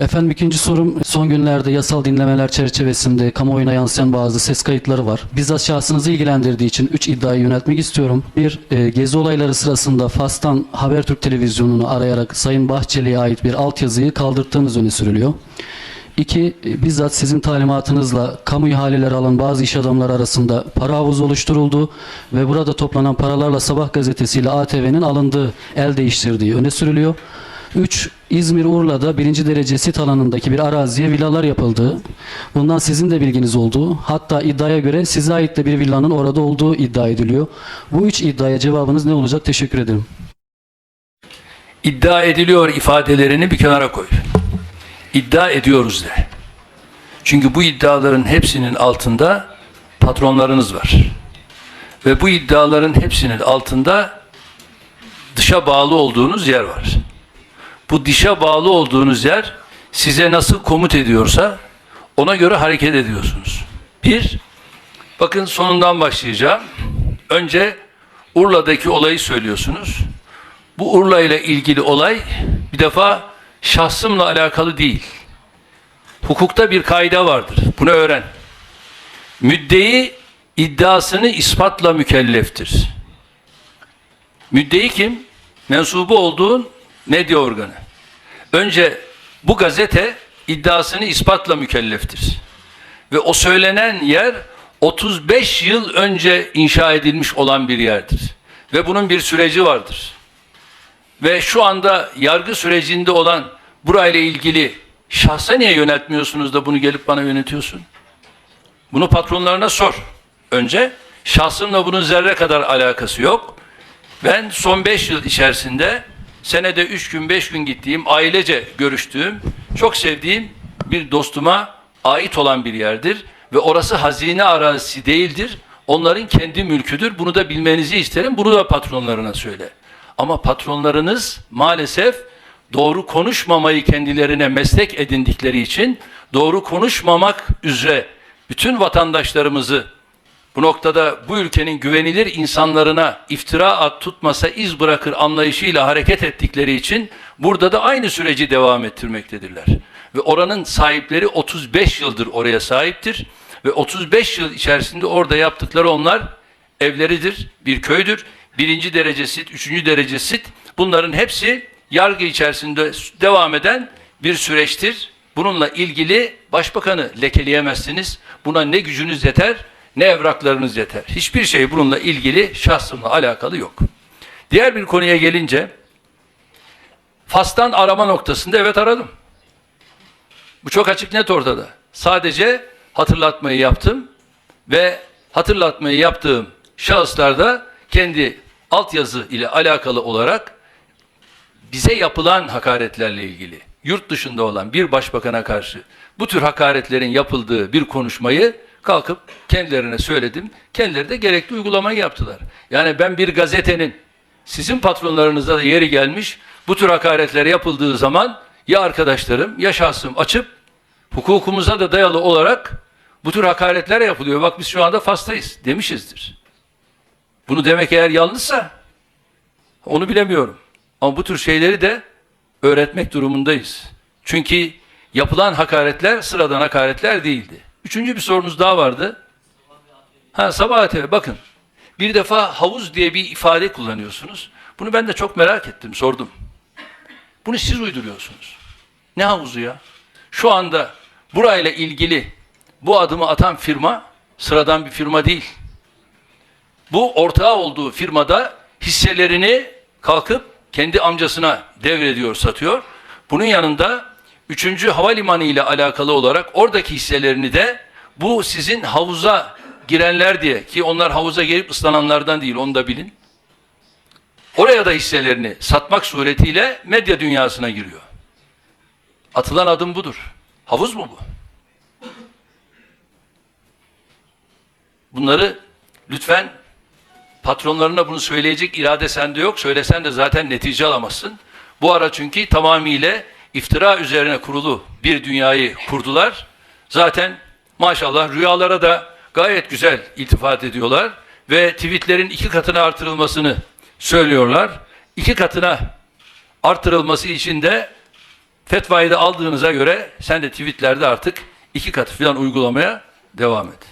Efendim ikinci sorum son günlerde yasal dinlemeler çerçevesinde kamuoyuna yansıyan bazı ses kayıtları var. Bizzat şahsınızı ilgilendirdiği için 3 iddiayı yöneltmek istiyorum. Bir, e, gezi olayları sırasında Fas'tan Habertürk televizyonunu arayarak Sayın Bahçeli'ye ait bir altyazıyı kaldırttığınız öne sürülüyor. İki, e, bizzat sizin talimatınızla kamu ihaleleri alan bazı iş adamları arasında para havuzu oluşturuldu ve burada toplanan paralarla Sabah gazetesiyle ATV'nin alındığı, el değiştirdiği öne sürülüyor. 3. İzmir Urla'da birinci derece sit alanındaki bir araziye villalar yapıldı. Bundan sizin de bilginiz olduğu, hatta iddiaya göre size ait de bir villanın orada olduğu iddia ediliyor. Bu üç iddiaya cevabınız ne olacak? Teşekkür ederim. İddia ediliyor ifadelerini bir kenara koy. İddia ediyoruz de. Çünkü bu iddiaların hepsinin altında patronlarınız var. Ve bu iddiaların hepsinin altında dışa bağlı olduğunuz yer var. Bu dışa bağlı olduğunuz yer size nasıl komut ediyorsa ona göre hareket ediyorsunuz. Bir, bakın sonundan başlayacağım. Önce Urla'daki olayı söylüyorsunuz. Bu Urla ile ilgili olay bir defa şahsımla alakalı değil. Hukukta bir kaide vardır. Bunu öğren. Müddei iddiasını ispatla mükelleftir. Müddei kim? Mensubu olduğun medya organı. Önce bu gazete iddiasını ispatla mükelleftir. Ve o söylenen yer 35 yıl önce inşa edilmiş olan bir yerdir. Ve bunun bir süreci vardır ve şu anda yargı sürecinde olan burayla ilgili şahsa niye yöneltmiyorsunuz da bunu gelip bana yönetiyorsun? Bunu patronlarına sor. Önce şahsımla bunun zerre kadar alakası yok. Ben son 5 yıl içerisinde senede 3 gün 5 gün gittiğim, ailece görüştüğüm, çok sevdiğim bir dostuma ait olan bir yerdir. Ve orası hazine arazisi değildir. Onların kendi mülküdür. Bunu da bilmenizi isterim. Bunu da patronlarına söyle. Ama patronlarınız maalesef doğru konuşmamayı kendilerine meslek edindikleri için doğru konuşmamak üzere bütün vatandaşlarımızı bu noktada bu ülkenin güvenilir insanlarına iftira at tutmasa iz bırakır anlayışıyla hareket ettikleri için burada da aynı süreci devam ettirmektedirler. Ve oranın sahipleri 35 yıldır oraya sahiptir ve 35 yıl içerisinde orada yaptıkları onlar evleridir, bir köydür. Birinci derece sit, üçüncü derece sit. Bunların hepsi yargı içerisinde devam eden bir süreçtir. Bununla ilgili başbakanı lekeleyemezsiniz. Buna ne gücünüz yeter, ne evraklarınız yeter. Hiçbir şey bununla ilgili şahsımla alakalı yok. Diğer bir konuya gelince, Fas'tan arama noktasında evet aradım. Bu çok açık net ortada. Sadece hatırlatmayı yaptım ve hatırlatmayı yaptığım şahıslarda kendi altyazı ile alakalı olarak bize yapılan hakaretlerle ilgili yurt dışında olan bir başbakana karşı bu tür hakaretlerin yapıldığı bir konuşmayı kalkıp kendilerine söyledim. Kendileri de gerekli uygulamayı yaptılar. Yani ben bir gazetenin sizin patronlarınızda da yeri gelmiş bu tür hakaretler yapıldığı zaman ya arkadaşlarım ya şahsım açıp hukukumuza da dayalı olarak bu tür hakaretler yapılıyor. Bak biz şu anda Fas'tayız demişizdir. Bunu demek eğer yanlışsa onu bilemiyorum. Ama bu tür şeyleri de öğretmek durumundayız. Çünkü yapılan hakaretler sıradan hakaretler değildi. Üçüncü bir sorunuz daha vardı. Ha sabah ATV bakın. Bir defa havuz diye bir ifade kullanıyorsunuz. Bunu ben de çok merak ettim, sordum. Bunu siz uyduruyorsunuz. Ne havuzu ya? Şu anda burayla ilgili bu adımı atan firma sıradan bir firma değil bu ortağı olduğu firmada hisselerini kalkıp kendi amcasına devrediyor, satıyor. Bunun yanında 3. havalimanı ile alakalı olarak oradaki hisselerini de bu sizin havuza girenler diye ki onlar havuza gelip ıslananlardan değil onu da bilin. Oraya da hisselerini satmak suretiyle medya dünyasına giriyor. Atılan adım budur. Havuz mu bu? Bunları lütfen patronlarına bunu söyleyecek irade sende yok. Söylesen de zaten netice alamazsın. Bu ara çünkü tamamıyla iftira üzerine kurulu bir dünyayı kurdular. Zaten maşallah rüyalara da gayet güzel iltifat ediyorlar ve tweetlerin iki katına artırılmasını söylüyorlar. İki katına artırılması için de Fetvayı da aldığınıza göre sen de tweetlerde artık iki katı falan uygulamaya devam et.